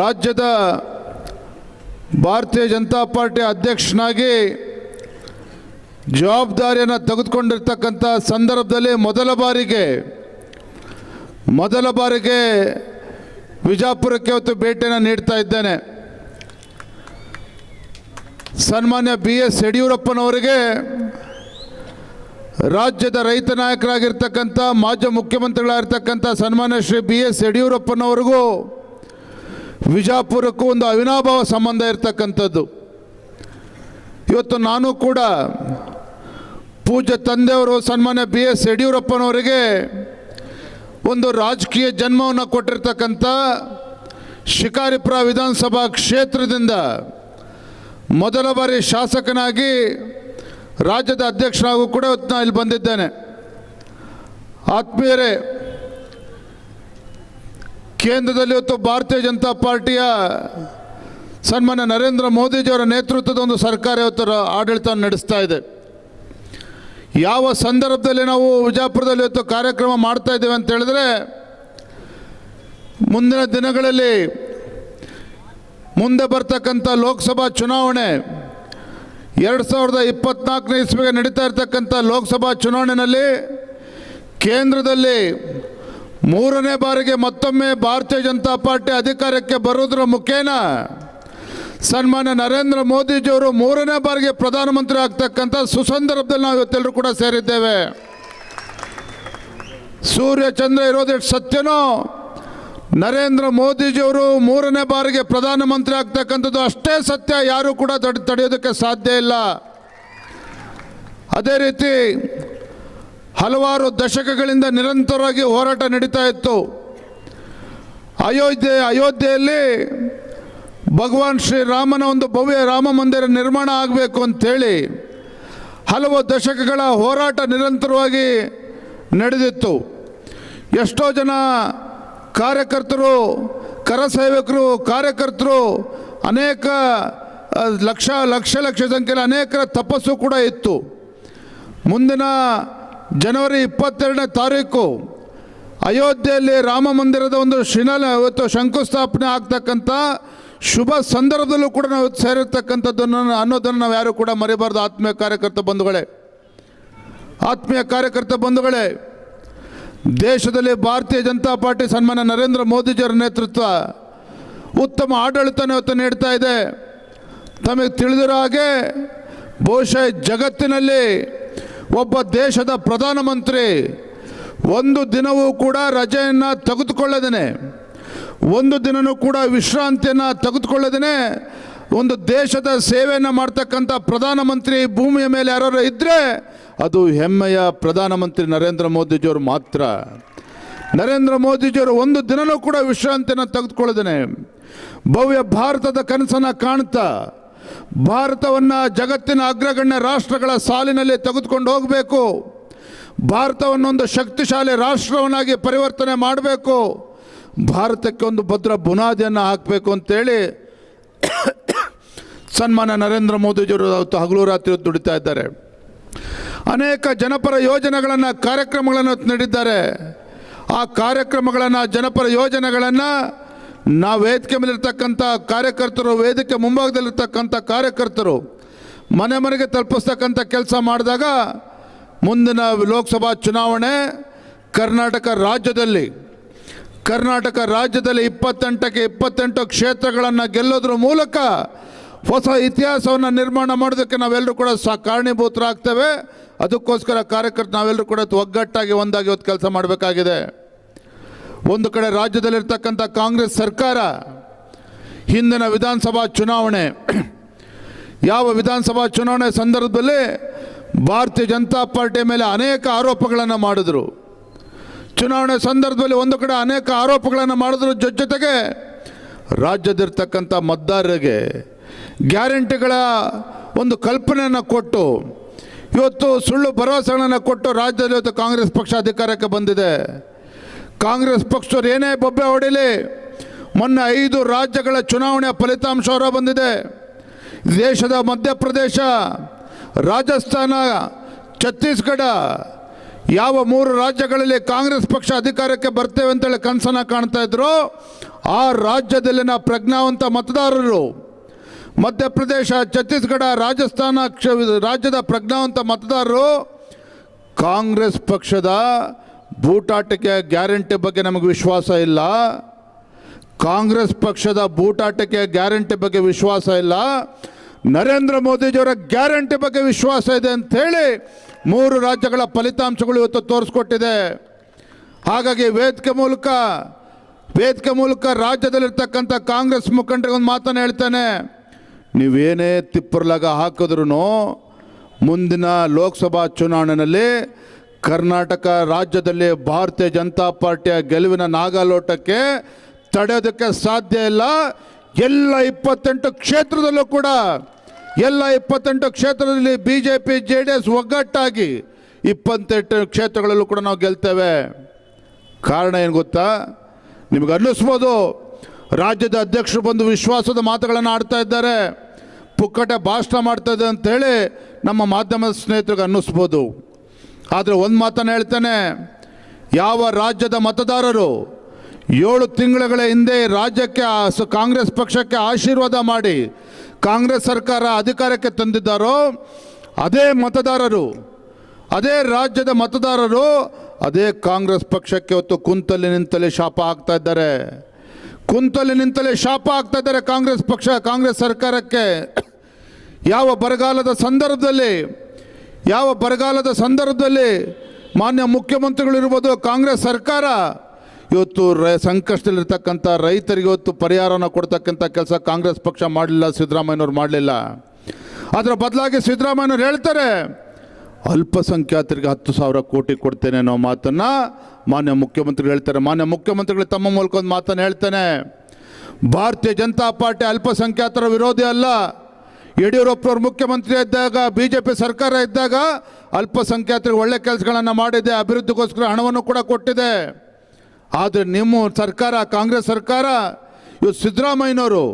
ರಾಜ್ಯದ ಭಾರತೀಯ ಜನತಾ ಪಾರ್ಟಿ ಅಧ್ಯಕ್ಷನಾಗಿ ಜವಾಬ್ದಾರಿಯನ್ನು ತೆಗೆದುಕೊಂಡಿರ್ತಕ್ಕಂಥ ಸಂದರ್ಭದಲ್ಲಿ ಮೊದಲ ಬಾರಿಗೆ ಮೊದಲ ಬಾರಿಗೆ ವಿಜಾಪುರಕ್ಕೆ ಇವತ್ತು ಭೇಟಿಯನ್ನು ನೀಡ್ತಾ ಇದ್ದೇನೆ. ಸನ್ಮಾನ್ಯ ಬಿ ಎಸ್ ಯಡಿಯೂರಪ್ಪನವರಿಗೆ ರಾಜ್ಯದ ರೈತ ನಾಯಕರಾಗಿರ್ತಕ್ಕಂಥ, ಮಾಜಿ ಮುಖ್ಯಮಂತ್ರಿಗಳಾಗಿರ್ತಕ್ಕಂಥ ಸನ್ಮಾನ್ಯ ಶ್ರೀ ಬಿ ಎಸ್ ಯಡಿಯೂರಪ್ಪನವರಿಗೂ ವಿಜಾಪುರಕ್ಕೂ ಒಂದು ಅವಿನಾಭಾವ ಸಂಬಂಧ ಇರತಕ್ಕಂಥದ್ದು. ಇವತ್ತು ನಾನು ಕೂಡ ಪೂಜ್ಯ ತಂದೆಯವರು ಸನ್ಮಾನ್ಯ ಬಿ ಎಸ್ ಯಡಿಯೂರಪ್ಪನವರಿಗೆ ಒಂದು ರಾಜಕೀಯ ಜನ್ಮವನ್ನು ಕೊಟ್ಟಿರ್ತಕ್ಕಂಥ ಶಿಕಾರಿಪುರ ವಿಧಾನಸಭಾ ಕ್ಷೇತ್ರದಿಂದ ಮೊದಲ ಬಾರಿ ಶಾಸಕನಾಗಿ ರಾಜ್ಯದ ಅಧ್ಯಕ್ಷನಾಗೂ ಕೂಡ ಇವತ್ತು ನಾನು ಇಲ್ಲಿ ಬಂದಿದ್ದೇನೆ. ಆತ್ಮೀಯರೇ ಕೇಂದ್ರದಲ್ಲಿ ಇವತ್ತು ಭಾರತೀಯ ಜನತಾ ಪಾರ್ಟಿಯ ಸನ್ಮಾನ್ಯ ನರೇಂದ್ರ ಮೋದಿಜಿಯವರ ನೇತೃತ್ವದ ಒಂದು ಸರ್ಕಾರ ಇವತ್ತು ಆಡಳಿತ ನಡೆಸ್ತಾ ಇದೆ. ಯಾವ ಸಂದರ್ಭದಲ್ಲಿ ನಾವು ವಿಜಯಪುರದಲ್ಲಿ ಇವತ್ತು ಕಾರ್ಯಕ್ರಮ ಮಾಡ್ತಾ ಇದ್ದೇವೆ ಅಂತ ಹೇಳಿದ್ರೆ, ಮುಂದಿನ ದಿನಗಳಲ್ಲಿ ಮುಂದೆ ಬರ್ತಕ್ಕಂಥ ಲೋಕಸಭಾ ಚುನಾವಣೆ ಎರಡು ಸಾವಿರದ ಇಪ್ಪತ್ನಾಲ್ಕನೇ ಇಸ್ವಿಗೆ ನಡೀತಾ ಇರ್ತಕ್ಕಂಥ ಲೋಕಸಭಾ ಚುನಾವಣೆಯಲ್ಲಿ ಕೇಂದ್ರದಲ್ಲಿ ಮೂರನೇ ಬಾರಿಗೆ ಮತ್ತೊಮ್ಮೆ ಭಾರತೀಯ ಜನತಾ ಪಾರ್ಟಿ ಅಧಿಕಾರಕ್ಕೆ ಬರುವುದರ ಮುಖೇನ ಸನ್ಮಾನ್ಯ ನರೇಂದ್ರ ಮೋದಿಜಿಯವರು ಮೂರನೇ ಬಾರಿಗೆ ಪ್ರಧಾನಮಂತ್ರಿ ಆಗ್ತಕ್ಕಂಥ ಸುಸಂದರ್ಭದಲ್ಲಿ ನಾವು ಇವತ್ತೆಲ್ಲರೂ ಕೂಡ ಸೇರಿದ್ದೇವೆ. ಸೂರ್ಯ ಚಂದ್ರ ಇರೋದು ಎಷ್ಟು ಸತ್ಯನೋ? ನರೇಂದ್ರ ಮೋದಿಜಿಯವರು ಮೂರನೇ ಬಾರಿಗೆ ಪ್ರಧಾನಮಂತ್ರಿ ಆಗ್ತಕ್ಕಂಥದ್ದು ಅಷ್ಟೇ ಸತ್ಯ, ಯಾರೂ ಕೂಡ ತಡೆ, ತಡೆಯೋದಕ್ಕೆ ಸಾಧ್ಯ ಇಲ್ಲ. ಅದೇ ರೀತಿ ಹಲವಾರು ದಶಕಗಳಿಂದ ನಿರಂತರವಾಗಿ ಹೋರಾಟ ನಡೀತಾ ಇತ್ತು. ಅಯೋಧ್ಯೆ, ಅಯೋಧ್ಯೆಯಲ್ಲಿ ಭಗವಾನ್ ಶ್ರೀರಾಮನ ಒಂದು ಭವ್ಯ ರಾಮ ಮಂದಿರ ನಿರ್ಮಾಣ ಆಗಬೇಕು ಅಂತೇಳಿ ಹಲವು ದಶಕಗಳ ಹೋರಾಟ ನಿರಂತರವಾಗಿ ನಡೆದಿತ್ತು. ಎಷ್ಟೋ ಜನ ಕಾರ್ಯಕರ್ತರು ಕರಸೇವಕರು ಕಾರ್ಯಕರ್ತರು, ಅನೇಕ ಲಕ್ಷ ಲಕ್ಷ ಲಕ್ಷ ಸಂಖ್ಯೆಯಲ್ಲಿ ಅನೇಕರ ತಪಸ್ಸು ಕೂಡ ಇತ್ತು. ಮುಂದಿನ ಜನವರಿ ಇಪ್ಪತ್ತೆರಡನೇ ತಾರೀಕು ಅಯೋಧ್ಯೆಯಲ್ಲಿ ರಾಮ ಮಂದಿರದ ಒಂದು ಶಿಲಾಲ ಇವತ್ತು ಶಂಕುಸ್ಥಾಪನೆ ಆಗ್ತಕ್ಕಂಥ ಶುಭ ಸಂದರ್ಭದಲ್ಲೂ ಕೂಡ ನಾವು ಸೇರಿರ್ತಕ್ಕಂಥದ್ದನ್ನು ಅನ್ನೋದನ್ನು ನಾವು ಯಾರು ಕೂಡ ಮರಿಬಾರ್ದು. ಆತ್ಮೀಯ ಕಾರ್ಯಕರ್ತ ಬಂಧುಗಳೇ, ಆತ್ಮೀಯ ಕಾರ್ಯಕರ್ತ ಬಂಧುಗಳೇ, ದೇಶದಲ್ಲಿ ಭಾರತೀಯ ಜನತಾ ಪಾರ್ಟಿ ಸನ್ಮಾನ ನರೇಂದ್ರ ಮೋದಿಜಿಯವರ ನೇತೃತ್ವ ಉತ್ತಮ ಆಡಳಿತನ ಇವತ್ತು ನೀಡ್ತಾ ಇದೆ. ತಮಗೆ ತಿಳಿದಿರೋ ಹಾಗೆ ಬಹುಶಃ ಜಗತ್ತಿನಲ್ಲಿ ಒಬ್ಬ ದೇಶದ ಪ್ರಧಾನಮಂತ್ರಿ, ಒಂದು ದಿನವೂ ಕೂಡ ರಜೆಯನ್ನು ತೆಗೆದುಕೊಳ್ಳದೇನೆ. ಒಂದು ದಿನವೂ ಕೂಡ ವಿಶ್ರಾಂತಿಯನ್ನು ತೆಗೆದುಕೊಳ್ಳದೇನೆ. ಒಂದು ದೇಶದ ಸೇವೆಯನ್ನು ಮಾಡ್ತಕ್ಕಂಥ ಪ್ರಧಾನಮಂತ್ರಿ ಭೂಮಿಯ ಮೇಲೆ ಯಾರು ಇದ್ದರೆ ಅದು ಹೆಮ್ಮೆಯ ಪ್ರಧಾನಮಂತ್ರಿ ನರೇಂದ್ರ ಮೋದಿಜಿಯವರು ಮಾತ್ರ. ನರೇಂದ್ರ ಮೋದಿಜಿಯವರು ಒಂದು ದಿನವೂ ಕೂಡ ವಿಶ್ರಾಂತಿಯನ್ನು ತೆಗೆದುಕೊಳ್ಳದೇನೆ. ಭವ್ಯ ಭಾರತದ ಕನಸನ್ನು ಕಾಣ್ತಾ ಭಾರತವನ್ನು ಜಗತ್ತಿನ ಅಗ್ರಗಣ್ಯ ರಾಷ್ಟ್ರಗಳ ಸಾಲಿನಲ್ಲಿ ತೆಗೆದುಕೊಂಡು ಹೋಗಬೇಕು. ಭಾರತವನ್ನೊಂದು ಶಕ್ತಿಶಾಲಿ ರಾಷ್ಟ್ರವನ್ನಾಗಿ ಪರಿವರ್ತನೆ ಮಾಡಬೇಕು. ಭಾರತಕ್ಕೆ ಒಂದು ಭದ್ರ ಬುನಾದಿಯನ್ನು ಹಾಕಬೇಕು ಅಂತೇಳಿ ಸನ್ಮಾನ ನರೇಂದ್ರ ಮೋದಿಜಿಯವರು ಅವತ್ತು ಹಗಲು ರಾತ್ರಿ ದುಡಿತಾ ಇದ್ದಾರೆ. ಅನೇಕ ಜನಪರ ಯೋಜನೆಗಳನ್ನು, ಕಾರ್ಯಕ್ರಮಗಳನ್ನು ನೀಡಿದ್ದಾರೆ ಆ ಕಾರ್ಯಕ್ರಮಗಳನ್ನು, ಜನಪರ ಯೋಜನೆಗಳನ್ನು ನಾವು ವೇದಿಕೆ ಮೇಲಿರ್ತಕ್ಕಂಥ ಕಾರ್ಯಕರ್ತರು, ವೇದಿಕೆ ಮುಂಭಾಗದಲ್ಲಿರ್ತಕ್ಕಂಥ ಕಾರ್ಯಕರ್ತರು ಮನೆ ಮನೆಗೆ ತಲುಪಿಸ್ತಕ್ಕಂಥ ಕೆಲಸ ಮಾಡಿದಾಗ ಮುಂದಿನ ಲೋಕಸಭಾ ಚುನಾವಣೆ ಕರ್ನಾಟಕ ರಾಜ್ಯದಲ್ಲಿ ಕರ್ನಾಟಕ ರಾಜ್ಯದಲ್ಲಿ ಇಪ್ಪತ್ತೆಂಟಕ್ಕೆ ಇಪ್ಪತ್ತೆಂಟು ಕ್ಷೇತ್ರಗಳನ್ನು ಗೆಲ್ಲೋದ್ರ ಮೂಲಕ ಹೊಸ ಇತಿಹಾಸವನ್ನು ನಿರ್ಮಾಣ ಮಾಡೋದಕ್ಕೆ ನಾವೆಲ್ಲರೂ ಕೂಡ ಸ ಕಾರಣೀಭೂತರಾಗ್ತೇವೆ. ಅದಕ್ಕೋಸ್ಕರ ಕಾರ್ಯಕರ್ತ ನಾವೆಲ್ಲರೂ ಕೂಡ ಒಗ್ಗಟ್ಟಾಗಿ ಒಂದಾಗಿ ಇವತ್ತು ಕೆಲಸ ಮಾಡಬೇಕಾಗಿದೆ. ಒಂದು ಕಡೆ ರಾಜ್ಯದಲ್ಲಿರ್ತಕ್ಕಂಥ ಕಾಂಗ್ರೆಸ್ ಸರ್ಕಾರ, ಹಿಂದಿನ ವಿಧಾನಸಭಾ ಚುನಾವಣೆ, ಯಾವ ವಿಧಾನಸಭಾ ಚುನಾವಣೆ ಸಂದರ್ಭದಲ್ಲಿ ಭಾರತೀಯ ಜನತಾ ಪಾರ್ಟಿ ಮೇಲೆ ಅನೇಕ ಆರೋಪಗಳನ್ನು ಮಾಡಿದ್ರು. ಚುನಾವಣೆ ಸಂದರ್ಭದಲ್ಲಿ ಒಂದು ಕಡೆ ಅನೇಕ ಆರೋಪಗಳನ್ನು ಮಾಡಿದ್ರು, ಜೊತೆ ಜೊತೆಗೆ ರಾಜ್ಯದಿರ್ತಕ್ಕಂಥ ಮತದಾರರಿಗೆ ಗ್ಯಾರಂಟಿಗಳ ಒಂದು ಕಲ್ಪನೆಯನ್ನು ಕೊಟ್ಟು, ಇವತ್ತು ಸುಳ್ಳು ಭರವಸೆಗಳನ್ನು ಕೊಟ್ಟು ರಾಜ್ಯದಲ್ಲಿ ಇವತ್ತು ಕಾಂಗ್ರೆಸ್ ಪಕ್ಷ ಅಧಿಕಾರಕ್ಕೆ ಬಂದಿದೆ. ಕಾಂಗ್ರೆಸ್ ಪಕ್ಷದವ್ರು ಏನೇ ಬೊಬ್ಬೆ ಹೊಡಿಲಿ, ಮೊನ್ನೆ ಐದು ರಾಜ್ಯಗಳ ಚುನಾವಣೆಯ ಫಲಿತಾಂಶ ಹೊರ ಬಂದಿದೆ. ದೇಶದ ಮಧ್ಯಪ್ರದೇಶ, ರಾಜಸ್ಥಾನ, ಛತ್ತೀಸ್ಗಢ, ಯಾವ ಮೂರು ರಾಜ್ಯಗಳಲ್ಲಿ ಕಾಂಗ್ರೆಸ್ ಪಕ್ಷ ಅಧಿಕಾರಕ್ಕೆ ಬರ್ತೇವೆ ಅಂತೇಳಿ ಕನಸನ್ನು ಕಾಣ್ತಾ ಇದ್ರು. ಆ ರಾಜ್ಯದಲ್ಲಿನ ಪ್ರಜ್ಞಾವಂತ ಮತದಾರರು, ಮಧ್ಯಪ್ರದೇಶ, ಛತ್ತೀಸ್ಗಢ, ರಾಜಸ್ಥಾನ ರಾಜ್ಯದ ಪ್ರಜ್ಞಾವಂತ ಮತದಾರರು, ಕಾಂಗ್ರೆಸ್ ಪಕ್ಷದ ಬೂಟಾಟಿಕೆ ಗ್ಯಾರಂಟಿ ಬಗ್ಗೆ ನಮಗೆ ವಿಶ್ವಾಸ ಇಲ್ಲ. ಕಾಂಗ್ರೆಸ್ ಪಕ್ಷದ ಬೂಟಾಟಕ್ಕೆ ಗ್ಯಾರಂಟಿ ಬಗ್ಗೆ ವಿಶ್ವಾಸ ಇಲ್ಲ. ನರೇಂದ್ರ ಮೋದಿಜಿಯವರ ಗ್ಯಾರಂಟಿ ಬಗ್ಗೆ ವಿಶ್ವಾಸ ಇದೆ ಅಂಥೇಳಿ ಮೂರು ರಾಜ್ಯಗಳ ಫಲಿತಾಂಶಗಳು ಇವತ್ತು ತೋರಿಸ್ಕೊಟ್ಟಿದೆ. ಹಾಗಾಗಿ ವೇದಿಕೆ ಮೂಲಕ ವೇದಿಕೆ ಮೂಲಕ ರಾಜ್ಯದಲ್ಲಿರ್ತಕ್ಕಂಥ ಕಾಂಗ್ರೆಸ್ ಮುಖಂಡರಿಗೆ ಒಂದು ಮಾತನ್ನು ಹೇಳ್ತಾನೆ. ನೀವೇನೇ ತಿಪ್ಪರ್ಲಾಗ ಹಾಕಿದ್ರು ಮುಂದಿನ ಲೋಕಸಭಾ ಚುನಾವಣೆಯಲ್ಲಿ ಕರ್ನಾಟಕ ರಾಜ್ಯದಲ್ಲಿ ಭಾರತೀಯ ಜನತಾ ಪಾರ್ಟಿಯ ಗೆಲುವಿನ ನಾಗಾಲೋಟಕ್ಕೆ ತಡೆಯೋದಕ್ಕೆ ಸಾಧ್ಯ ಇಲ್ಲ. ಎಲ್ಲ ಇಪ್ಪತ್ತೆಂಟು ಕ್ಷೇತ್ರದಲ್ಲೂ ಕೂಡ, ಎಲ್ಲ ಇಪ್ಪತ್ತೆಂಟು ಕ್ಷೇತ್ರದಲ್ಲಿ B J P J D S ಒಗ್ಗಟ್ಟಾಗಿ ಇಪ್ಪತ್ತೆಂಟು ಕ್ಷೇತ್ರಗಳಲ್ಲೂ ಕೂಡ ನಾವು ಗೆಲ್ತೇವೆ. ಕಾರಣ ಏನು ಗೊತ್ತಾ? ನಿಮಗೆ ಅನ್ನಿಸ್ಬೋದು, ರಾಜ್ಯದ ಅಧ್ಯಕ್ಷರು ಬಂದು ವಿಶ್ವಾಸದ ಮಾತುಗಳನ್ನು ಆಡ್ತಾ ಇದ್ದಾರೆ. ಪುಕ್ಕಟೆ ಭಾಷಣ ಮಾಡ್ತಾ ಇದೆ ಅಂತೇಳಿ ನಮ್ಮ ಮಾಧ್ಯಮದ ಸ್ನೇಹಿತರಿಗೆ ಅನ್ನಿಸ್ಬೋದು. ಆದರೆ ಒಂದು ಮಾತನ್ನು ಹೇಳ್ತೇನೆ, ಯಾವ ರಾಜ್ಯದ ಮತದಾರರು ಏಳು ತಿಂಗಳುಗಳ ಹಿಂದೆ ರಾಜ್ಯಕ್ಕೆ ಕಾಂಗ್ರೆಸ್ ಪಕ್ಷಕ್ಕೆ ಆಶೀರ್ವಾದ ಮಾಡಿ ಕಾಂಗ್ರೆಸ್ ಸರ್ಕಾರ ಅಧಿಕಾರಕ್ಕೆ ತಂದಿದ್ದಾರೋ, ಅದೇ ಮತದಾರರು, ಅದೇ ರಾಜ್ಯದ ಮತದಾರರು, ಅದೇ ಕಾಂಗ್ರೆಸ್ ಪಕ್ಷಕ್ಕೆ ಹೊತ್ತು ಕುಂತಲ್ಲಿ ನಿಂತಲೇ ಶಾಪ ಆಗ್ತಾ ಇದ್ದಾರೆ. ಕುಂತಲ್ಲಿ ನಿಂತಲೇ ಶಾಪ ಆಗ್ತಾ ಇದ್ದಾರೆ ಕಾಂಗ್ರೆಸ್ ಪಕ್ಷ, ಕಾಂಗ್ರೆಸ್ ಸರ್ಕಾರಕ್ಕೆ. ಯಾವ ಬರಗಾಲದ ಸಂದರ್ಭದಲ್ಲಿ ಯಾವ ಬರಗಾಲದ ಸಂದರ್ಭದಲ್ಲಿ ಮಾನ್ಯ ಮುಖ್ಯಮಂತ್ರಿಗಳಿರ್ಬೋದು ಕಾಂಗ್ರೆಸ್ ಸರ್ಕಾರ? ಇವತ್ತು ರೈ, ಸಂಕಷ್ಟದಲ್ಲಿರ್ತಕ್ಕಂಥ ರೈತರಿಗೆ ಇವತ್ತು ಪರಿಹಾರನ ಕೊಡ್ತಕ್ಕಂಥ ಕೆಲಸ ಕಾಂಗ್ರೆಸ್ ಪಕ್ಷ ಮಾಡಲಿಲ್ಲ, ಸಿದ್ದರಾಮಯ್ಯನವ್ರು ಮಾಡಲಿಲ್ಲ. ಅದರ ಬದಲಾಗಿ ಸಿದ್ದರಾಮಯ್ಯನವ್ರು ಹೇಳ್ತಾರೆ, ಅಲ್ಪಸಂಖ್ಯಾತರಿಗೆ ಹತ್ತು ಸಾವಿರ ಕೋಟಿ ಕೊಡ್ತೇನೆ ಅನ್ನೋ ಮಾತನ್ನು ಮಾನ್ಯ ಮುಖ್ಯಮಂತ್ರಿಗಳು ಹೇಳ್ತಾರೆ. ಮಾನ್ಯ ಮುಖ್ಯಮಂತ್ರಿಗಳು ತಮ್ಮ ಮೂಲಕ ಒಂದು ಮಾತನ್ನು ಹೇಳ್ತೇನೆ, ಭಾರತೀಯ ಜನತಾ ಪಾರ್ಟಿ ಅಲ್ಪಸಂಖ್ಯಾತರ ವಿರೋಧಿ ಅಲ್ಲ ಯಡಿಯೂರಪ್ಪನವ್ರು ಮುಖ್ಯಮಂತ್ರಿ ಇದ್ದಾಗ ಬಿ ಜೆ ಪಿ ಸರ್ಕಾರ ಇದ್ದಾಗ ಅಲ್ಪಸಂಖ್ಯಾತರಿಗೆ ಒಳ್ಳೆ ಕೆಲಸಗಳನ್ನು ಮಾಡಿದೆ, ಅಭಿವೃದ್ಧಿಗೋಸ್ಕರ ಹಣವನ್ನು ಕೂಡ ಕೊಟ್ಟಿದೆ. ಆದರೆ ನಿಮ್ಮ ಸರ್ಕಾರ, ಕಾಂಗ್ರೆಸ್ ಸರ್ಕಾರ, ಇವತ್ತು ಸಿದ್ದರಾಮಯ್ಯನವರು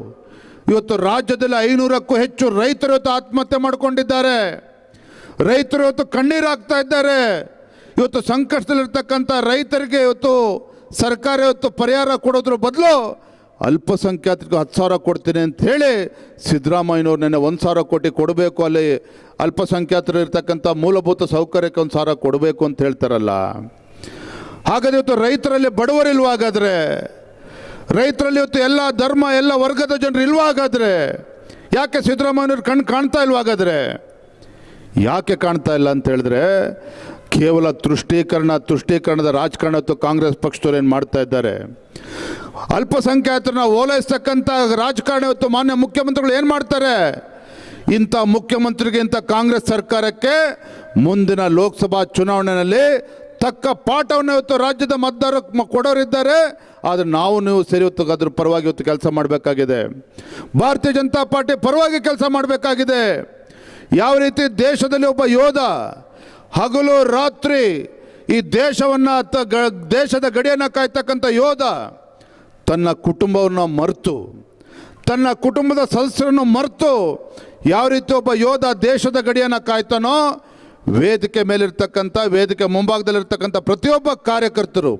ಇವತ್ತು ರಾಜ್ಯದಲ್ಲಿ ಐನೂರಕ್ಕೂ ಹೆಚ್ಚು ರೈತರು ಇವತ್ತು ಆತ್ಮಹತ್ಯೆ ಮಾಡಿಕೊಂಡಿದ್ದಾರೆ. ರೈತರು ಇವತ್ತು ಕಣ್ಣೀರು ಹಾಕ್ತಾ ಇದ್ದಾರೆ. ಇವತ್ತು ಸಂಕಷ್ಟದಲ್ಲಿರ್ತಕ್ಕಂಥ ರೈತರಿಗೆ ಇವತ್ತು ಸರ್ಕಾರ ಇವತ್ತು ಪರಿಹಾರ ಕೊಡೋದ್ರ ಬದಲು ಅಲ್ಪಸಂಖ್ಯಾತರಿಗೆ ಹತ್ತು ಸಾವಿರ ಕೊಡ್ತೀನಿ ಅಂತ ಹೇಳಿ ಸಿದ್ದರಾಮಯ್ಯನವ್ರು ನೆನ್ನೆ ಒಂದು ಸಾವಿರ ಕೋಟಿ ಕೊಡಬೇಕು ಅಲ್ಲಿ ಅಲ್ಪಸಂಖ್ಯಾತರು ಇರ್ತಕ್ಕಂಥ ಮೂಲಭೂತ ಸೌಕರ್ಯಕ್ಕೆ ಒಂದು ಸಾವಿರ ಕೊಡಬೇಕು ಅಂತ ಹೇಳ್ತಾರಲ್ಲ. ಹಾಗಾದ್ರೆ ಇವತ್ತು ರೈತರಲ್ಲಿ ಬಡವರಿಲ್ವ ಹಾಗಾದರೆ ರೈತರಲ್ಲಿ ಇವತ್ತು ಎಲ್ಲ ಧರ್ಮ, ಎಲ್ಲ ವರ್ಗದ ಜನರು ಇಲ್ವಾ ಹಾಗಾದ್ರೆ ಯಾಕೆ ಸಿದ್ದರಾಮಯ್ಯನವ್ರು ಕಣ್ಣು ಕಾಣ್ತಾ ಇಲ್ವ ಹಾಗಾದರೆ ಯಾಕೆ ಕಾಣ್ತಾ ಇಲ್ಲ ಅಂತ ಹೇಳಿದ್ರೆ ಕೇವಲ ತುಷ್ಟೀಕರಣ, ತುಷ್ಟೀಕರಣದ ರಾಜಕಾರಣ ಕಾಂಗ್ರೆಸ್ ಪಕ್ಷದವ್ರು ಏನು ಮಾಡ್ತಾ ಇದ್ದಾರೆ? ಅಲ್ಪಸಂಖ್ಯಾತರನ್ನ ಓಲೈಸ್ತಕ್ಕಂಥ ರಾಜಕಾರಣ ಇವತ್ತು ಮಾನ್ಯ ಮುಖ್ಯಮಂತ್ರಿಗಳು ಏನು ಮಾಡ್ತಾರೆ? ಇಂಥ ಮುಖ್ಯಮಂತ್ರಿಗೆ, ಇಂಥ ಕಾಂಗ್ರೆಸ್ ಸರ್ಕಾರಕ್ಕೆ ಮುಂದಿನ ಲೋಕಸಭಾ ಚುನಾವಣೆಯಲ್ಲಿ ತಕ್ಕ ಪಾಠವನ್ನು ಇವತ್ತು ರಾಜ್ಯದ ಮತದಾರ ಕೊಡೋರಿದ್ದಾರೆ. ಆದರೆ ನಾವು, ನೀವು ಸೇರಿ ಇವತ್ತು ಅದ್ರ ಪರವಾಗಿ ಇವತ್ತು ಕೆಲಸ ಮಾಡಬೇಕಾಗಿದೆ. ಭಾರತೀಯ ಜನತಾ ಪಾರ್ಟಿ ಪರವಾಗಿ ಕೆಲಸ ಮಾಡಬೇಕಾಗಿದೆ. ಯಾವ ರೀತಿ ದೇಶದಲ್ಲಿ ಒಬ್ಬ ಯೋಧ ಹಗಲು ರಾತ್ರಿ ಈ ದೇಶವನ್ನು ದೇಶದ ಗಡಿಯನ್ನು ಕಾಯ್ತಕ್ಕಂಥ ಯೋಧ ತನ್ನ ಕುಟುಂಬವನ್ನು ಮರೆತು, ತನ್ನ ಕುಟುಂಬದ ಸದಸ್ಯರನ್ನು ಮರೆತು ಯಾವ ರೀತಿ ಒಬ್ಬ ಯೋಧ ದೇಶದ ಗಡಿಯನ್ನು ಕಾಯ್ತಾನೋ, ವೇದಿಕೆ ಮೇಲಿರ್ತಕ್ಕಂಥ ವೇದಿಕೆ ಮುಂಭಾಗದಲ್ಲಿರ್ತಕ್ಕಂಥ ಪ್ರತಿಯೊಬ್ಬ ಕಾರ್ಯಕರ್ತರು,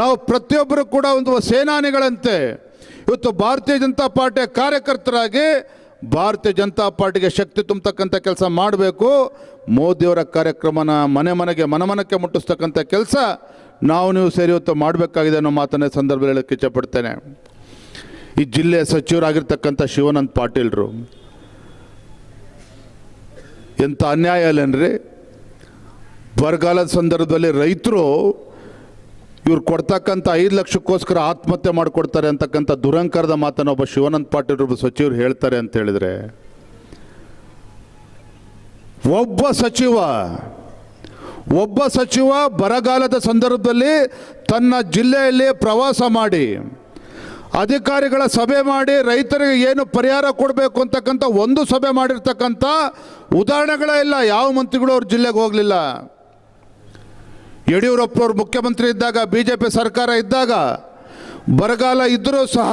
ನಾವು ಪ್ರತಿಯೊಬ್ಬರು ಕೂಡ ಒಂದು ಸೇನಾನಿಗಳಂತೆ, ಇವತ್ತು ಭಾರತೀಯ ಜನತಾ ಪಾರ್ಟಿಯ ಕಾರ್ಯಕರ್ತರಾಗಿ ಭಾರತೀಯ ಜನತಾ ಪಾರ್ಟಿಗೆ ಶಕ್ತಿ ತುಂಬತಕ್ಕಂಥ ಕೆಲಸ ಮಾಡಬೇಕು. ಮೋದಿಯವರ ಕಾರ್ಯಕ್ರಮನ ಮನೆ ಮನೆಗೆ ಮನಮನಕ್ಕೆ ಮುಟ್ಟಿಸ್ತಕ್ಕಂಥ ಕೆಲಸ ನಾವು ನೀವು ಸೇರಿ ಇವತ್ತು ಮಾಡಬೇಕಾಗಿದೆ ಅನ್ನೋ ಮಾತನ್ನೇ ಸಂದರ್ಭದಲ್ಲಿ ಹೇಳೋಕ್ಕೆ ಇಚ್ಛಪಡ್ತೇನೆ. ಈ ಜಿಲ್ಲೆಯ ಸಚಿವರಾಗಿರ್ತಕ್ಕಂಥ ಶಿವಾನಂದ್ ಪಾಟೀಲ್ರು, ಎಂಥ ಅನ್ಯಾಯ ಅಲ್ಲೇನ್ರಿ? ಬರಗಾಲದ ಸಂದರ್ಭದಲ್ಲಿ ರೈತರು ಇವ್ರು ಕೊಡ್ತಕ್ಕಂಥ ಐದು ಲಕ್ಷಕ್ಕೋಸ್ಕರ ಆತ್ಮಹತ್ಯೆ ಮಾಡಿಕೊಡ್ತಾರೆ ಅಂತಕ್ಕಂಥ ದುರಂಕರದ ಮಾತನ್ನು ಒಬ್ಬ ಶಿವಾನಂದ ಪಾಟೀಲ್ ಒಬ್ಬ ಸಚಿವರು ಹೇಳ್ತಾರೆ ಅಂತ ಹೇಳಿದ್ರೆ, ಒಬ್ಬ ಸಚಿವ ಒಬ್ಬ ಸಚಿವ ಬರಗಾಲದ ಸಂದರ್ಭದಲ್ಲಿ ತನ್ನ ಜಿಲ್ಲೆಯಲ್ಲಿ ಪ್ರವಾಸ ಮಾಡಿ, ಅಧಿಕಾರಿಗಳ ಸಭೆ ಮಾಡಿ, ರೈತರಿಗೆ ಏನು ಪರಿಹಾರ ಕೊಡಬೇಕು ಅಂತಕ್ಕಂಥ ಒಂದು ಸಭೆ ಮಾಡಿರ್ತಕ್ಕಂಥ ಉದಾಹರಣೆಗಳೇ ಇಲ್ಲ. ಯಾವ ಮಂತ್ರಿಗಳು ಅವ್ರ ಜಿಲ್ಲೆಗೆ ಹೋಗಲಿಲ್ಲ. ಯಡಿಯೂರಪ್ಪನವ್ರು ಮುಖ್ಯಮಂತ್ರಿ ಇದ್ದಾಗ ಬಿ ಜೆ ಪಿ ಸರ್ಕಾರ ಇದ್ದಾಗ, ಬರಗಾಲ ಇದ್ದರೂ ಸಹ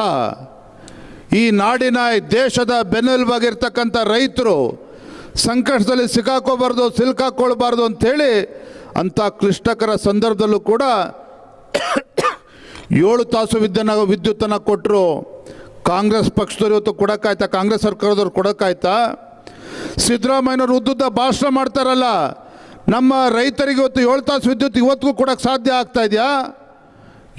ಈ ನಾಡಿನ ದೇಶದ ಬೆನ್ನೆಲುಬಾಗಿರ್ತಕ್ಕಂಥ ರೈತರು ಸಂಕಷ್ಟದಲ್ಲಿ ಸಿಕ್ಕಾಕೋಬಾರ್ದು, ಸಿಲುಕಾಕೊಳ್ಬಾರ್ದು ಅಂಥೇಳಿ ಅಂಥ ಕ್ಲಿಷ್ಟಕರ ಸಂದರ್ಭದಲ್ಲೂ ಕೂಡ ಏಳು ತಾಸು ವಿದ್ಯನ ವಿದ್ಯುತ್ತನ್ನು ಕೊಟ್ಟರು ಕಾಂಗ್ರೆಸ್ ಪಕ್ಷದವ್ರು ಇವತ್ತು ಕೊಡೋಕ್ಕಾಯ್ತಾ? ಕಾಂಗ್ರೆಸ್ ಸರ್ಕಾರದವ್ರು ಕೊಡೋಕ್ಕಾಯ್ತಾ? ಸಿದ್ದರಾಮಯ್ಯನವ್ರು ಉದ್ದುದ್ದ ಭಾಷಣ ಮಾಡ್ತಾರಲ್ಲ ನಮ್ಮ ರೈತರಿಗೆ ಇವತ್ತು ಏಳು ತಾಸು ವಿದ್ಯುತ್ ಇವತ್ತಿಗೂ ಕೊಡೋಕ್ಕೆ ಸಾಧ್ಯ ಆಗ್ತಾ ಇದೆಯಾ?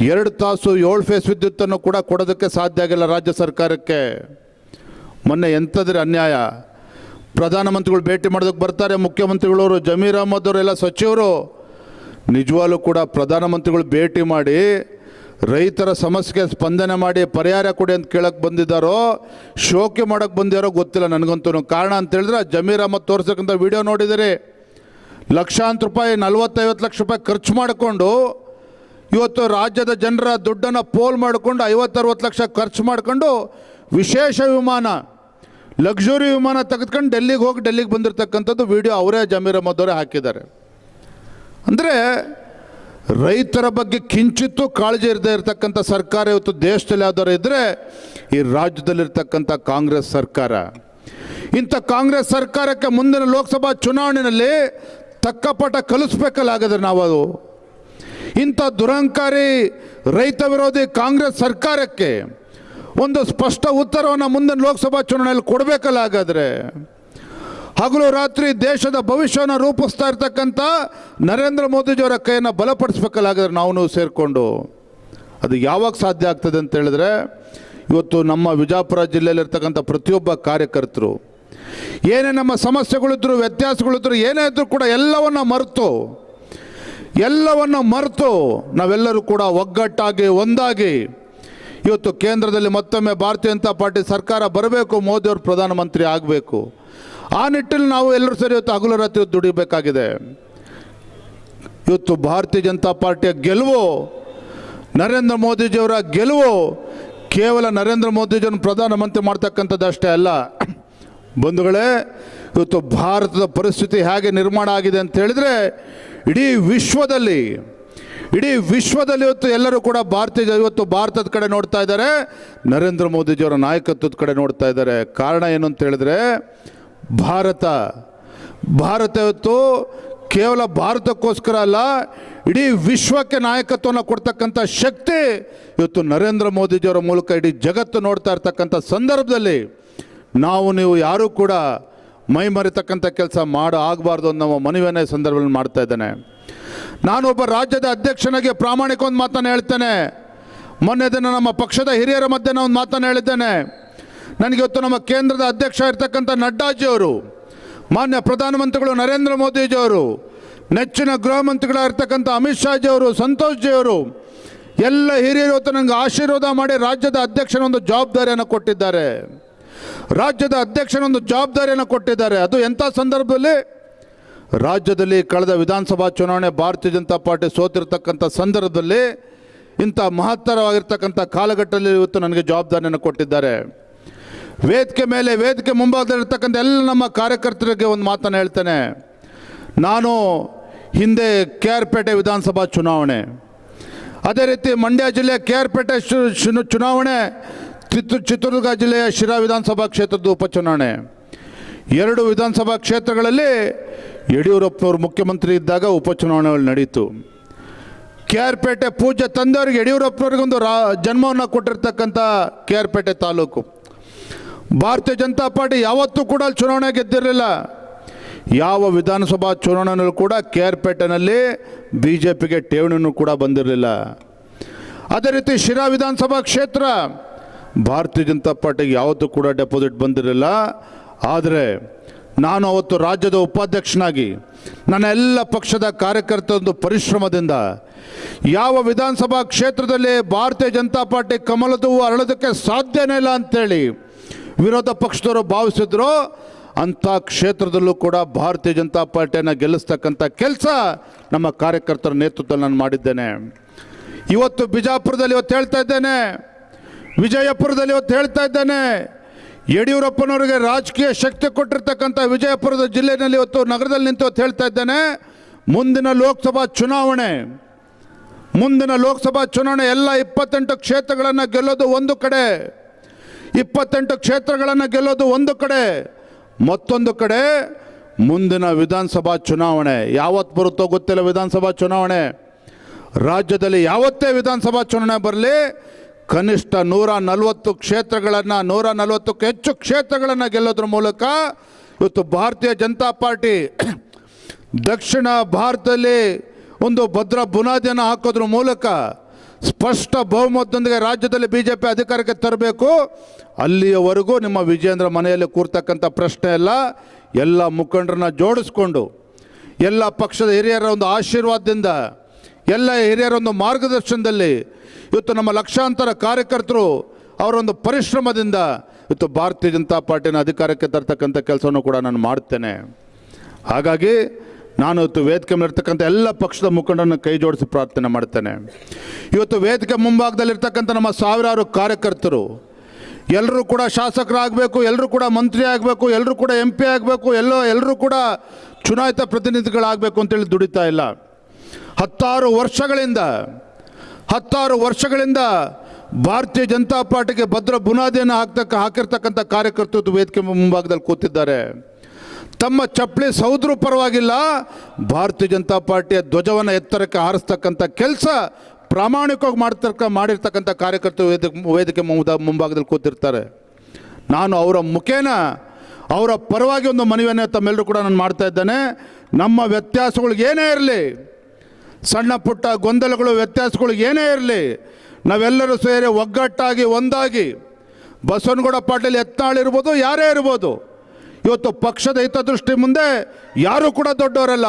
ಎರಡು ತಾಸು ಏಳು ಫೇಸ್ ವಿದ್ಯುತ್ತನ್ನು ಕೂಡ ಕೊಡೋದಕ್ಕೆ ಸಾಧ್ಯ ಆಗಿಲ್ಲ ರಾಜ್ಯ ಸರ್ಕಾರಕ್ಕೆ. ಮೊನ್ನೆ ಎಂಥದ್ರೆ ಅನ್ಯಾಯ? ಪ್ರಧಾನಮಂತ್ರಿಗಳು ಭೇಟಿ ಮಾಡೋದಕ್ಕೆ ಬರ್ತಾರೆ, ಮುಖ್ಯಮಂತ್ರಿಗಳವರು, ಜಮೀರ್ ಅಹಮದ್ ಅವರೆಲ್ಲ ಸಚಿವರು. ನಿಜವಾಗ್ಲೂ ಕೂಡ ಪ್ರಧಾನಮಂತ್ರಿಗಳು ಭೇಟಿ ಮಾಡಿ ರೈತರ ಸಮಸ್ಯೆಗೆ ಸ್ಪಂದನೆ ಮಾಡಿ ಪರಿಹಾರ ಕೊಡಿ ಅಂತ ಕೇಳಕ್ಕೆ ಬಂದಿದ್ದಾರೋ, ಶೋಕಿ ಮಾಡೋಕ್ಕೆ ಬಂದಿರೋ ಗೊತ್ತಿಲ್ಲ ನನಗಂತೂ. ಕಾರಣ ಅಂತೇಳಿದ್ರೆ ಜಮೀರ್ ಅಹಮದ್ ತೋರ್ಸಕ್ಕಂಥ ವಿಡಿಯೋ ನೋಡಿದಿರಿ ಲಕ್ಷಾಂತರ ರೂಪಾಯಿ, ನಲ್ವತ್ತೈವತ್ತು ಲಕ್ಷ ರೂಪಾಯಿ ಖರ್ಚು ಮಾಡಿಕೊಂಡು ಇವತ್ತು ರಾಜ್ಯದ ಜನರ ದುಡ್ಡನ್ನು ಪೋಲ್ ಮಾಡಿಕೊಂಡು ಐವತ್ತರವತ್ತು ಲಕ್ಷ ಖರ್ಚು ಮಾಡಿಕೊಂಡು ವಿಶೇಷ ವಿಮಾನ, ಲಕ್ಸುರಿ ವಿಮಾನ ತೆಗೆದುಕೊಂಡು ಡೆಲ್ಲಿಗೆ ಹೋಗಿ ಡೆಲ್ಲಿಗೆ ಬಂದಿರತಕ್ಕಂಥದ್ದು ವಿಡಿಯೋ ಅವರೇ ಜಮೀರ್ ಅಹಮದ್ ಅವರೇ ಹಾಕಿದ್ದಾರೆ. ಅಂದರೆ ರೈತರ ಬಗ್ಗೆ ಕಿಂಚಿತ್ತೂ ಕಾಳಜಿ ಇರದೇ ಇರತಕ್ಕಂಥ ಸರ್ಕಾರ ಇವತ್ತು ದೇಶದಲ್ಲಿ ಯಾವ್ದಾರು ಇದ್ದರೆ ಈ ರಾಜ್ಯದಲ್ಲಿರ್ತಕ್ಕಂಥ ಕಾಂಗ್ರೆಸ್ ಸರ್ಕಾರ. ಇಂಥ ಕಾಂಗ್ರೆಸ್ ಸರ್ಕಾರಕ್ಕೆ ಮುಂದಿನ ಲೋಕಸಭಾ ಚುನಾವಣೆಯಲ್ಲಿ ತಕ್ಕ ಪಾಠ ಕಲಿಸ್ಬೇಕಲ್ಲಾಗದ್ರೆ ನಾವು ಅದು ಇಂಥ ದುರಂಕಾರಿ ರೈತ ವಿರೋಧಿ ಕಾಂಗ್ರೆಸ್ ಸರ್ಕಾರಕ್ಕೆ ಒಂದು ಸ್ಪಷ್ಟ ಉತ್ತರವನ್ನು ಮುಂದಿನ ಲೋಕಸಭಾ ಚುನಾವಣೆಯಲ್ಲಿ ಕೊಡಬೇಕಲ್ಲ ಹಾಗಾದರೆ ಹಗಲು ರಾತ್ರಿ ದೇಶದ ಭವಿಷ್ಯವನ್ನು ರೂಪಿಸ್ತಾ ಇರ್ತಕ್ಕಂಥ ನರೇಂದ್ರ ಮೋದಿಜಿಯವರ ಕೈಯನ್ನು ಬಲಪಡಿಸ್ಬೇಕಲ್ಲ ಹಾಗಾದ್ರೆ ನಾವು ಸೇರಿಕೊಂಡು, ಅದು ಯಾವಾಗ ಸಾಧ್ಯ ಆಗ್ತದೆ ಅಂತ ಹೇಳಿದ್ರೆ, ಇವತ್ತು ನಮ್ಮ ವಿಜಾಪುರ ಜಿಲ್ಲೆಯಲ್ಲಿರ್ತಕ್ಕಂಥ ಪ್ರತಿಯೊಬ್ಬ ಕಾರ್ಯಕರ್ತರು ಏನೇ ನಮ್ಮ ಸಮಸ್ಯೆಗಳಿದ್ರು, ವ್ಯತ್ಯಾಸಗಳಿದ್ರು, ಏನೇ ಇದ್ರೂ ಕೂಡ ಎಲ್ಲವನ್ನ ಮರೆತು, ಎಲ್ಲವನ್ನು ಮರೆತು ನಾವೆಲ್ಲರೂ ಕೂಡ ಒಗ್ಗಟ್ಟಾಗಿ, ಒಂದಾಗಿ ಇವತ್ತು ಕೇಂದ್ರದಲ್ಲಿ ಮತ್ತೊಮ್ಮೆ ಭಾರತೀಯ ಜನತಾ ಪಾರ್ಟಿ ಸರ್ಕಾರ ಬರಬೇಕು ಮೋದಿಯವರು ಪ್ರಧಾನಮಂತ್ರಿ ಆಗಬೇಕು. ಆ ನಿಟ್ಟಿನಲ್ಲಿ ನಾವು ಎಲ್ಲರೂ ಸರಿ ಇವತ್ತು ಹಗಲು ರಾತ್ರಿ ದುಡಿಬೇಕಾಗಿದೆ. ಇವತ್ತು ಭಾರತೀಯ ಜನತಾ ಪಾರ್ಟಿಯ ಗೆಲುವು, ನರೇಂದ್ರ ಮೋದಿಜಿಯವರ ಗೆಲುವು ಕೇವಲ ನರೇಂದ್ರ ಮೋದಿಜಿಯನ್ನು ಪ್ರಧಾನಮಂತ್ರಿ ಮಾಡ್ತಕ್ಕಂಥದ್ದು ಅಷ್ಟೇ ಅಲ್ಲ. ಬಂಧುಗಳೇ, ಇವತ್ತು ಭಾರತದ ಪರಿಸ್ಥಿತಿ ಹೇಗೆ ನಿರ್ಮಾಣ ಆಗಿದೆ ಅಂತ ಹೇಳಿದ್ರೆ, ಇಡೀ ವಿಶ್ವದಲ್ಲಿ ಇಡೀ ವಿಶ್ವದಲ್ಲಿ ಇವತ್ತು ಎಲ್ಲರೂ ಕೂಡ ಭಾರತೀಯ ಇವತ್ತು ಭಾರತದ ಕಡೆ ನೋಡ್ತಾ ಇದ್ದಾರೆ. ನರೇಂದ್ರ ಮೋದಿಜಿಯವರ ನಾಯಕತ್ವದ ಕಡೆ ನೋಡ್ತಾ ಇದ್ದಾರೆ. ಕಾರಣ ಏನು ಅಂತ ಹೇಳಿದ್ರೆ, ಭಾರತ ಭಾರತ ಇವತ್ತು ಕೇವಲ ಭಾರತಕ್ಕೋಸ್ಕರ ಅಲ್ಲ, ಇಡೀ ವಿಶ್ವಕ್ಕೆ ನಾಯಕತ್ವವನ್ನು ಕೊಡ್ತಕ್ಕಂಥ ಶಕ್ತಿ ಇವತ್ತು ನರೇಂದ್ರ ಮೋದಿಜಿಯವರ ಮೂಲಕ ಇಡೀ ಜಗತ್ತು ನೋಡ್ತಾ ಇರ್ತಕ್ಕಂಥ ಸಂದರ್ಭದಲ್ಲಿ ನಾವು ನೀವು ಯಾರೂ ಕೂಡ ಮೈ ಮರಿತಕ್ಕಂಥ ಕೆಲಸ ಮಾಡ ಆಗಬಾರ್ದು ಅನ್ನೋ ಮನವಿಯನ್ನೇ ಸಂದರ್ಭದಲ್ಲಿ ಮಾಡ್ತಾ ಇದ್ದೇನೆ. ನಾನು ಒಬ್ಬ ರಾಜ್ಯದ ಅಧ್ಯಕ್ಷನಿಗೆ ಪ್ರಾಮಾಣಿಕ ಒಂದು ಮಾತನ್ನು ಹೇಳ್ತೇನೆ. ಮೊನ್ನೆ ದಿನ ನಮ್ಮ ಪಕ್ಷದ ಹಿರಿಯರ ಮಧ್ಯೆ ನಾನು ಒಂದು ಮಾತನ್ನು ಹೇಳಿದ್ದೇನೆ. ನನಗೆ ಇವತ್ತು ನಮ್ಮ ಕೇಂದ್ರದ ಅಧ್ಯಕ್ಷ ಇರ್ತಕ್ಕಂಥ ನಡ್ಡಾಜಿಯವರು ಮಾನ್ಯ ಪ್ರಧಾನಮಂತ್ರಿಗಳು ನರೇಂದ್ರ ಮೋದಿಜಿಯವರು ನೆಚ್ಚಿನ ಗೃಹ ಮಂತ್ರಿಗಳಾಗಿರ್ತಕ್ಕಂಥ ಅಮಿತ್ ಸಂತೋಷ್ ಜಿಯವರು ಎಲ್ಲ ಹಿರಿಯರು ಇವತ್ತು ನನಗೆ ಆಶೀರ್ವಾದ ಮಾಡಿ ರಾಜ್ಯದ ಅಧ್ಯಕ್ಷನ ಒಂದು ಜವಾಬ್ದಾರಿಯನ್ನು ಕೊಟ್ಟಿದ್ದಾರೆ. ರಾಜ್ಯದ ಅಧ್ಯಕ್ಷನೊಂದು ಜವಾಬ್ದಾರಿಯನ್ನು ಕೊಟ್ಟಿದ್ದಾರೆ. ಅದು ಎಂಥ ಸಂದರ್ಭದಲ್ಲಿ? ರಾಜ್ಯದಲ್ಲಿ ಕಳೆದ ವಿಧಾನಸಭಾ ಚುನಾವಣೆ ಭಾರತೀಯ ಜನತಾ ಪಾರ್ಟಿ ಸೋತಿರ್ತಕ್ಕಂಥ ಸಂದರ್ಭದಲ್ಲಿ ಇಂಥ ಮಹತ್ತರವಾಗಿರ್ತಕ್ಕಂಥ ಕಾಲಘಟ್ಟದಲ್ಲಿ ಇವತ್ತು ನನಗೆ ಜವಾಬ್ದಾರಿಯನ್ನು ಕೊಟ್ಟಿದ್ದಾರೆ. ವೇದಿಕೆ ಮೇಲೆ, ವೇದಿಕೆ ಮುಂಭಾಗದಲ್ಲಿರ್ತಕ್ಕಂಥ ಎಲ್ಲ ನಮ್ಮ ಕಾರ್ಯಕರ್ತರಿಗೆ ಒಂದು ಮಾತನ್ನು ಹೇಳ್ತೇನೆ. ನಾನು ಹಿಂದೆ ಕೆ ಆರ್ ಪೇಟೆ ವಿಧಾನಸಭಾ ಚುನಾವಣೆ, ಅದೇ ರೀತಿ ಮಂಡ್ಯ ಜಿಲ್ಲೆ ಕೆ ಆರ್ ಪೇಟೆ ಚುನಾವಣೆ ಚಿತ್ರ ಚಿತ್ರದುರ್ಗ ಜಿಲ್ಲೆಯ ಶಿರಾ ವಿಧಾನಸಭಾ ಕ್ಷೇತ್ರದ ಉಪಚುನಾವಣೆ. ಎರಡು ವಿಧಾನಸಭಾ ಕ್ಷೇತ್ರಗಳಲ್ಲಿ ಯಡಿಯೂರಪ್ಪನವರು ಮುಖ್ಯಮಂತ್ರಿ ಇದ್ದಾಗ ಉಪಚುನಾವಣೆಗಳು ನಡೀತು. ಕೆ ಆರ್ ಪೇಟೆ ಪೂಜೆ ತಂದೆಯವರಿಗೆ ಯಡಿಯೂರಪ್ಪನವ್ರಿಗೊಂದು ರಾ, ಜನ್ಮವನ್ನು ಕೊಟ್ಟಿರ್ತಕ್ಕಂಥ ಕೆ ಆರ್ ಪೇಟೆ ತಾಲೂಕು. ಭಾರತೀಯ ಜನತಾ ಪಾರ್ಟಿ ಯಾವತ್ತೂ ಕೂಡ ಅಲ್ಲಿ ಚುನಾವಣೆ ಗೆದ್ದಿರಲಿಲ್ಲ. ಯಾವ ವಿಧಾನಸಭಾ ಚುನಾವಣೆಯಲ್ಲೂ ಕೂಡ ಕೆ ಆರ್ ಪೇಟೆನಲ್ಲಿ ಬಿ ಜೆ ಪಿಗೆ ಠೇವಣಿನೂ ಕೂಡ ಬಂದಿರಲಿಲ್ಲ. ಅದೇ ರೀತಿ ಶಿರಾ ವಿಧಾನಸಭಾ ಕ್ಷೇತ್ರ ಭಾರತೀಯ ಜನತಾ ಪಾರ್ಟಿಗೆ ಯಾವತ್ತೂ ಕೂಡ ಡೆಪಾಸಿಟ್ ಬಂದಿರಲಿಲ್ಲ. ಆದರೆ ನಾನು ಅವತ್ತು ರಾಜ್ಯದ ಉಪಾಧ್ಯಕ್ಷನಾಗಿ ನನ್ನ ಎಲ್ಲ ಪಕ್ಷದ ಕಾರ್ಯಕರ್ತರೊಂದು ಪರಿಶ್ರಮದಿಂದ ಯಾವ ವಿಧಾನಸಭಾ ಕ್ಷೇತ್ರದಲ್ಲಿ ಭಾರತೀಯ ಜನತಾ ಪಾರ್ಟಿ ಕಮಲದ ಅರಳೋದಕ್ಕೆ ಸಾಧ್ಯನೇ ಇಲ್ಲ ಅಂತೇಳಿ ವಿರೋಧ ಪಕ್ಷದವರು ಭಾವಿಸಿದ್ರು. ಅಂಥ ಕ್ಷೇತ್ರದಲ್ಲೂ ಕೂಡ ಭಾರತೀಯ ಜನತಾ ಪಾರ್ಟಿಯನ್ನು ಗೆಲ್ಲಿಸ್ತಕ್ಕಂಥ ಕೆಲಸ ನಮ್ಮ ಕಾರ್ಯಕರ್ತರ ನೇತೃತ್ವದಲ್ಲಿ ನಾನು ಮಾಡಿದ್ದೇನೆ. ಇವತ್ತು ಬಿಜಾಪುರದಲ್ಲಿ ಇವತ್ತು ಹೇಳ್ತಾ ಇದ್ದೇನೆ. ವಿಜಯಪುರದಲ್ಲಿ ಇವತ್ತು ಹೇಳ್ತಾ ಇದ್ದೇನೆ, ಯಡಿಯೂರಪ್ಪನವರಿಗೆ ರಾಜಕೀಯ ಶಕ್ತಿ ಕೊಟ್ಟಿರ್ತಕ್ಕಂಥ ವಿಜಯಪುರದ ಜಿಲ್ಲೆಯಲ್ಲಿ ಇವತ್ತು ನಗರದಲ್ಲಿ ನಿಂತು ಇವತ್ತು ಹೇಳ್ತಾ ಇದ್ದೇನೆ, ಮುಂದಿನ ಲೋಕಸಭಾ ಚುನಾವಣೆ, ಮುಂದಿನ ಲೋಕಸಭಾ ಚುನಾವಣೆ ಎಲ್ಲ ಇಪ್ಪತ್ತೆಂಟು ಕ್ಷೇತ್ರಗಳನ್ನು ಗೆಲ್ಲೋದು ಒಂದು ಕಡೆ, ಇಪ್ಪತ್ತೆಂಟು ಕ್ಷೇತ್ರಗಳನ್ನು ಗೆಲ್ಲೋದು ಒಂದು ಕಡೆ, ಮತ್ತೊಂದು ಕಡೆ ಮುಂದಿನ ವಿಧಾನಸಭಾ ಚುನಾವಣೆ. ಯಾವತ್ತು ಬರುತ್ತೋ ಗೊತ್ತಿಲ್ಲ ವಿಧಾನಸಭಾ ಚುನಾವಣೆ. ರಾಜ್ಯದಲ್ಲಿ ಯಾವತ್ತೇ ವಿಧಾನಸಭಾ ಚುನಾವಣೆ ಬರಲಿ ಕನಿಷ್ಠ ನೂರ ನಲವತ್ತು ಕ್ಷೇತ್ರಗಳನ್ನು, ನೂರ ನಲವತ್ತಕ್ಕೂ ಹೆಚ್ಚು ಕ್ಷೇತ್ರಗಳನ್ನು ಗೆಲ್ಲೋದ್ರ ಮೂಲಕ ಇವತ್ತು ಭಾರತೀಯ ಜನತಾ ಪಾರ್ಟಿ ದಕ್ಷಿಣ ಭಾರತದಲ್ಲಿ ಒಂದು ಭದ್ರ ಬುನಾದಿಯನ್ನು ಹಾಕೋದ್ರ ಮೂಲಕ ಸ್ಪಷ್ಟ ಬಹುಮತದೊಂದಿಗೆ ರಾಜ್ಯದಲ್ಲಿ ಬಿ ಜೆ ಪಿ ಅಧಿಕಾರಕ್ಕೆ ತರಬೇಕು. ಅಲ್ಲಿಯವರೆಗೂ ನಿಮ್ಮ ವಿಜೇಂದ್ರ ಮನೆಯಲ್ಲಿ ಕೂರ್ತಕ್ಕಂಥ ಪ್ರಶ್ನೆ ಎಲ್ಲ ಎಲ್ಲ ಮುಖಂಡರನ್ನ ಜೋಡಿಸ್ಕೊಂಡು, ಎಲ್ಲ ಪಕ್ಷದ ಹಿರಿಯರ ಒಂದು ಆಶೀರ್ವಾದದಿಂದ ಎಲ್ಲ ಹಿರಿಯರೊಂದು ಮಾರ್ಗದರ್ಶನದಲ್ಲಿ ಇವತ್ತು ನಮ್ಮ ಲಕ್ಷಾಂತರ ಕಾರ್ಯಕರ್ತರು ಅವರೊಂದು ಪರಿಶ್ರಮದಿಂದ ಇವತ್ತು ಭಾರತೀಯ ಜನತಾ ಪಾರ್ಟಿನ ಅಧಿಕಾರಕ್ಕೆ ತರ್ತಕ್ಕಂಥ ಕೆಲಸವನ್ನು ಕೂಡ ನಾನು ಮಾಡ್ತೇನೆ. ಹಾಗಾಗಿ ನಾನು ಇವತ್ತು ವೇದಿಕೆ ಮೇಲಿರ್ತಕ್ಕಂಥ ಎಲ್ಲ ಪಕ್ಷದ ಮುಖಂಡರನ್ನು ಕೈ ಜೋಡಿಸಿ ಪ್ರಾರ್ಥನೆ ಮಾಡ್ತೇನೆ. ಇವತ್ತು ವೇದಿಕೆ ಮುಂಭಾಗದಲ್ಲಿರ್ತಕ್ಕಂಥ ನಮ್ಮ ಸಾವಿರಾರು ಕಾರ್ಯಕರ್ತರು ಎಲ್ಲರೂ ಕೂಡ ಶಾಸಕರಾಗಬೇಕು ಎಲ್ಲರೂ ಕೂಡ ಮಂತ್ರಿ ಆಗಬೇಕು ಎಲ್ಲರೂ ಕೂಡ ಎಂ ಪಿ ಆಗಬೇಕು, ಎಲ್ಲೋ ಎಲ್ಲರೂ ಕೂಡ ಚುನಾಯಿತ ಪ್ರತಿನಿಧಿಗಳಾಗಬೇಕು ಅಂತೇಳಿ ದುಡಿತಾ ಇಲ್ಲ. ಹತ್ತಾರು ವರ್ಷಗಳಿಂದ ಹತ್ತಾರು ವರ್ಷಗಳಿಂದ ಭಾರತೀಯ ಜನತಾ ಪಾರ್ಟಿಗೆ ಭದ್ರ ಬುನಾದಿಯನ್ನು ಹಾಕ್ತಕ್ಕ, ಹಾಕಿರ್ತಕ್ಕಂಥ ಕಾರ್ಯಕರ್ತರು ವೇದಿಕೆ ಮುಂಭಾಗದಲ್ಲಿ ಕೂತಿದ್ದಾರೆ. ತಮ್ಮ ಚಪ್ಪಲಿ ಸೌದ್ರು ಪರವಾಗಿಲ್ಲ, ಭಾರತೀಯ ಜನತಾ ಪಾರ್ಟಿಯ ಧ್ವಜವನ್ನು ಎತ್ತರಕ್ಕೆ ಹಾರಿಸ್ತಕ್ಕಂಥ ಕೆಲಸ ಪ್ರಾಮಾಣಿಕವಾಗಿ ಮಾಡ್ತಕ್ಕ, ಮಾಡಿರ್ತಕ್ಕಂಥ ಕಾರ್ಯಕರ್ತರು ವೇದಿಕೆ ವೇದಿಕೆ ಮುಂಭಾಗದಲ್ಲಿ ಕೂತಿರ್ತಾರೆ. ನಾನು ಅವರ ಮುಖೇನ, ಅವರ ಪರವಾಗಿ ಒಂದು ಮನವಿಯನ್ನು ತಮ್ಮೆಲ್ಲರೂ ಕೂಡ ನಾನು ಮಾಡ್ತಾ ಇದ್ದೇನೆ. ನಮ್ಮ ವ್ಯತ್ಯಾಸಗಳು ಏನೇ ಇರಲಿ ಸಣ್ಣ ಪುಟ್ಟ ಗೊಂದಲಗಳು, ವ್ಯತ್ಯಾಸಗಳು ಏನೇ ಇರಲಿ, ನಾವೆಲ್ಲರೂ ಸೇರಿ ಒಗ್ಗಟ್ಟಾಗಿ, ಒಂದಾಗಿ, ಬಸವನಗೌಡ ಪಾಟೀಲ್ ಎತ್ನಾಳಿರ್ಬೋದು ಯಾರೇ ಇರ್ಬೋದು, ಇವತ್ತು ಪಕ್ಷದ ಹಿತದೃಷ್ಟಿ ಮುಂದೆ ಯಾರೂ ಕೂಡ ದೊಡ್ಡವರಲ್ಲ,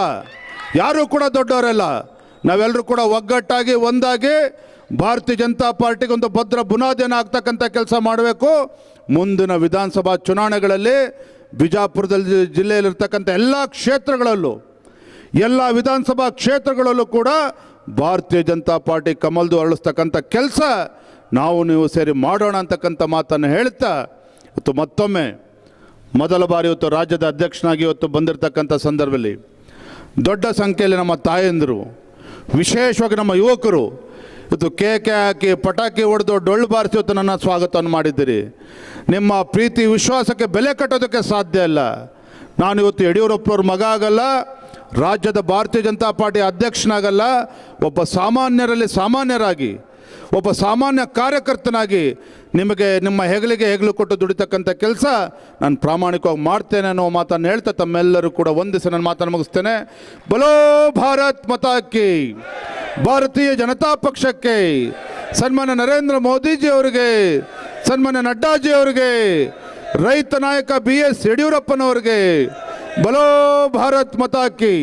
ಯಾರೂ ಕೂಡ ದೊಡ್ಡವರಲ್ಲ. ನಾವೆಲ್ಲರೂ ಕೂಡ ಒಗ್ಗಟ್ಟಾಗಿ, ಒಂದಾಗಿ, ಭಾರತೀಯ ಜನತಾ ಪಾರ್ಟಿಗೆ ಒಂದು ಭದ್ರ ಬುನಾದಿಯನ್ನು ಆಗ್ತಕ್ಕಂಥ ಕೆಲಸ ಮಾಡಬೇಕು. ಮುಂದಿನ ವಿಧಾನಸಭಾ ಚುನಾವಣೆಗಳಲ್ಲಿ ಬಿಜಾಪುರದಲ್ಲಿ ಜಿಲ್ಲೆಯಲ್ಲಿರ್ತಕ್ಕಂಥ ಎಲ್ಲ ಕ್ಷೇತ್ರಗಳಲ್ಲೂ ಎಲ್ಲ ವಿಧಾನಸಭಾ ಕ್ಷೇತ್ರಗಳಲ್ಲೂ ಕೂಡ ಭಾರತೀಯ ಜನತಾ ಪಾರ್ಟಿ ಕಮಲ್ದು ಅರಳಿಸ್ತಕ್ಕಂಥ ಕೆಲಸ ನಾವು ನೀವು ಸೇರಿ ಮಾಡೋಣ ಅಂತಕ್ಕಂಥ ಮಾತನ್ನು ಹೇಳ್ತಾ ಇವತ್ತು ಮತ್ತೊಮ್ಮೆ ಮೊದಲ ಬಾರಿ ಇವತ್ತು ರಾಜ್ಯದ ಅಧ್ಯಕ್ಷನಾಗಿ ಇವತ್ತು ಬಂದಿರತಕ್ಕಂಥ ಸಂದರ್ಭದಲ್ಲಿ ದೊಡ್ಡ ಸಂಖ್ಯೆಯಲ್ಲಿ ನಮ್ಮ ತಾಯಂದಿರು, ವಿಶೇಷವಾಗಿ ನಮ್ಮ ಯುವಕರು, ಇವತ್ತು ಕೇಕೆ ಹಾಕಿ, ಪಟಾಕಿ ಹೊಡೆದು ಡೊಳ್ಳು ಬಾರಿಸಿ ಇವತ್ತು ನನ್ನ ಸ್ವಾಗತವನ್ನು ಮಾಡಿದ್ದೀರಿ. ನಿಮ್ಮ ಪ್ರೀತಿ, ವಿಶ್ವಾಸಕ್ಕೆ ಬೆಲೆ ಕಟ್ಟೋದಕ್ಕೆ ಸಾಧ್ಯ ಇಲ್ಲ. ನಾನು ಇವತ್ತು ಯಡಿಯೂರಪ್ಪನವ್ರ ಮಗ ಆಗಲ್ಲ ರಾಜ್ಯದ ಭಾರತೀಯ ಜನತಾ ಪಾರ್ಟಿ ಅಧ್ಯಕ್ಷನಾಗಲ್ಲ, ಒಬ್ಬ ಸಾಮಾನ್ಯರಲ್ಲಿ ಸಾಮಾನ್ಯರಾಗಿ, ಒಬ್ಬ ಸಾಮಾನ್ಯ ಕಾರ್ಯಕರ್ತನಾಗಿ ನಿಮಗೆ ನಿಮ್ಮ ಹೆಗಲಿಗೆ ಹೆಗಲು ಕೊಟ್ಟು ದುಡಿತಕ್ಕಂಥ ಕೆಲಸ ನಾನು ಪ್ರಾಮಾಣಿಕವಾಗಿ ಮಾಡ್ತೇನೆ ಅನ್ನೋ ಮಾತನ್ನು ಹೇಳ್ತಾ ತಮ್ಮೆಲ್ಲರೂ ಕೂಡ ಒಂದಿಸ ನಾನು ಮಾತನ್ನು ಮುಗಿಸ್ತೇನೆ. ಬಲೋ ಭಾರತ್ ಮತಕ್ಕೆ ಭಾರತೀಯ ಜನತಾ ಪಕ್ಷಕ್ಕೆ ಸನ್ಮಾನ್ಯ ನರೇಂದ್ರ ಮೋದಿಜಿ ಅವರಿಗೆ, ಸನ್ಮಾನ್ಯ ನಡ್ಡಾಜಿ ಅವರಿಗೆ, ರೈತ ನಾಯಕ ಬಿ ಎಸ್ ಯಡಿಯೂರಪ್ಪನವರಿಗೆ ಬಲೋ ಭಾರತ್ ಮತಾಕಿ